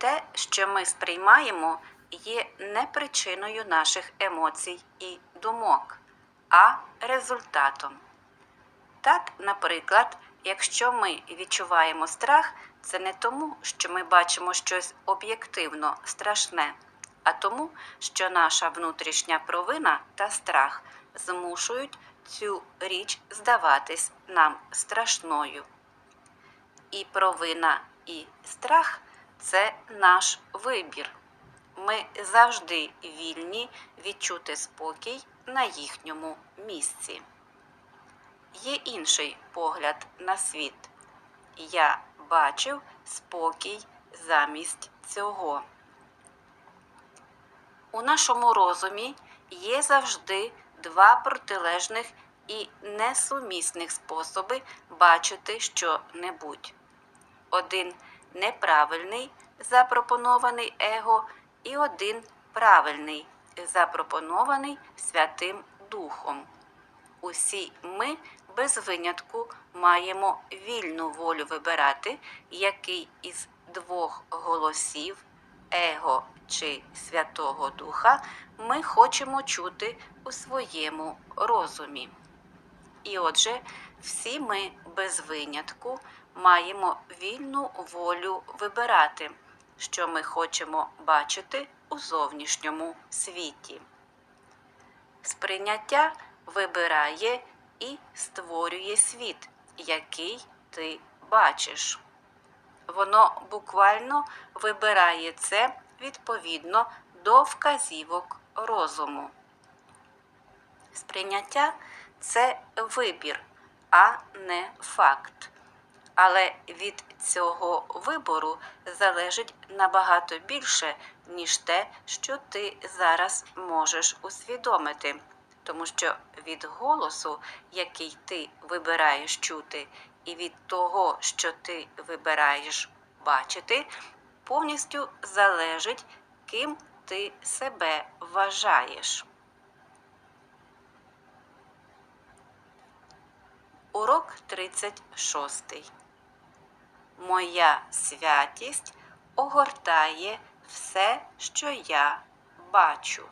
Те, що ми сприймаємо, є не причиною наших емоцій і думок, а результатом. Так, наприклад, якщо ми відчуваємо страх, це не тому, що ми бачимо щось об'єктивно страшне, а тому, що наша внутрішня провина та страх змушують цю річ здаватись нам страшною. І провина, і страх це наш вибір. Ми завжди вільні відчути спокій на їхньому місці. Є інший погляд на світ. Я бачив спокій замість цього. У нашому розумі є завжди два протилежних і несумісних способи бачити що-небудь. Один неправильний, запропонований его, і один правильний, запропонований Святим Духом. Усі ми без винятку маємо вільну волю вибирати, який із двох голосів Его чи Святого Духа ми хочемо чути у своєму розумі. І отже, всі ми без винятку маємо вільну волю вибирати, що ми хочемо бачити у зовнішньому світі. Сприйняття вибирає і створює світ, який ти бачиш. Воно буквально вибирає це відповідно до вказівок розуму. Сприйняття це вибір, а не факт. Але від цього вибору залежить набагато більше, ніж те, що ти зараз можеш усвідомити. Тому що від голосу, який ти вибираєш чути, і від того, що ти вибираєш бачити, повністю залежить, ким ти себе вважаєш. Урок 36. Моя святість огортає все, що я бачу.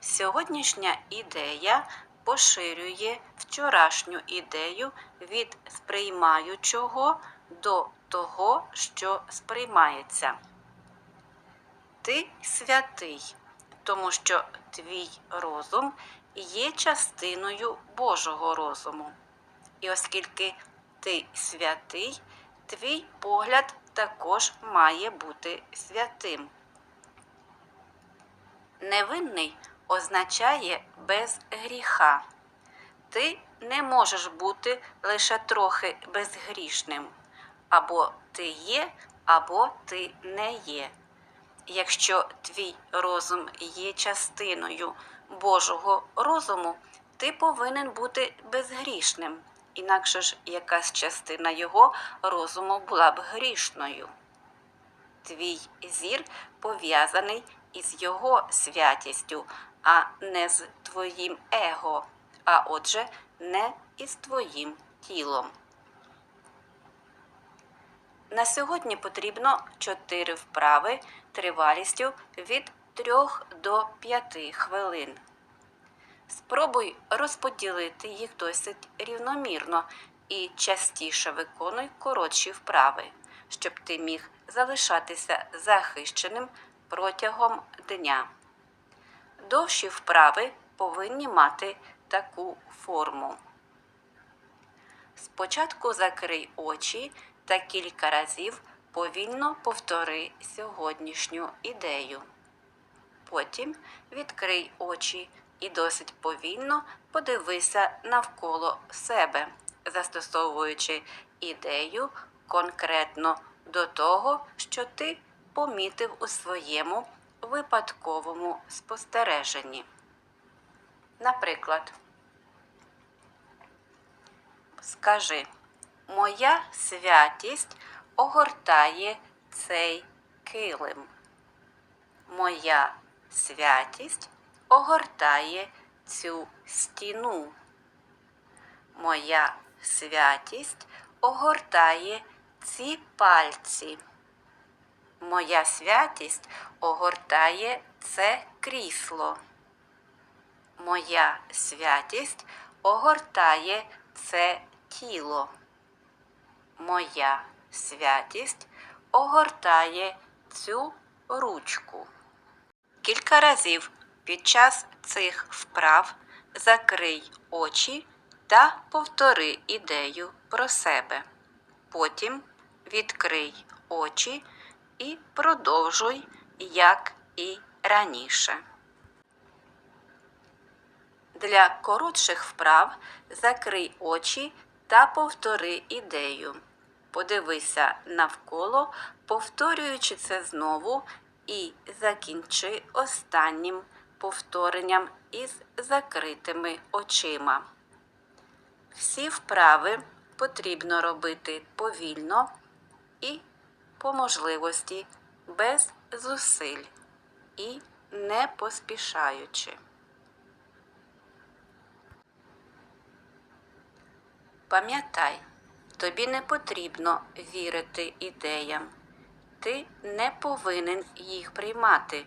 Сьогоднішня ідея поширює вчорашню ідею від сприймаючого до того, що сприймається. Ти святий, тому що твій розум є частиною Божого розуму. І оскільки ти святий, твій погляд також має бути святим. Невинний означає без гріха. Ти не можеш бути лише трохи безгрішним. Або ти є, або ти не є. Якщо твій розум є частиною Божого розуму, ти повинен бути безгрішним, інакше ж якась частина його розуму була б грішною. Твій зір пов'язаний із його святістю, а не з твоїм его, а отже, не із твоїм тілом. На сьогодні потрібно 4 вправи тривалістю від 3 до 5 хвилин. Спробуй розподілити їх досить рівномірно і частіше виконуй коротші вправи, щоб ти міг залишатися захищеним протягом дня. Довші вправи повинні мати таку форму. Спочатку закрий очі та кілька разів повільно повтори сьогоднішню ідею. Потім відкрий очі і досить повільно подивися навколо себе, застосовуючи ідею конкретно до того, що ти помітив у своєму випадковому спостереженні. Наприклад, скажи, моя святість огортає цей килим. Моя святість огортає цю стіну. Моя святість огортає ці пальці. Моя святість огортає це крісло. Моя святість огортає це тіло. Моя святість огортає цю ручку. Кілька разів під час цих вправ закрий очі та повтори ідею про себе. Потім відкрий очі і продовжуй, як і раніше. Для коротших вправ закрий очі та повтори ідею. Подивися навколо, повторюючи це знову, і закінчи останнім повторенням із закритими очима. Всі вправи потрібно робити повільно і, по можливості, без зусиль і не поспішаючи. Пам'ятай, тобі не потрібно вірити ідеям. Ти не повинен їх приймати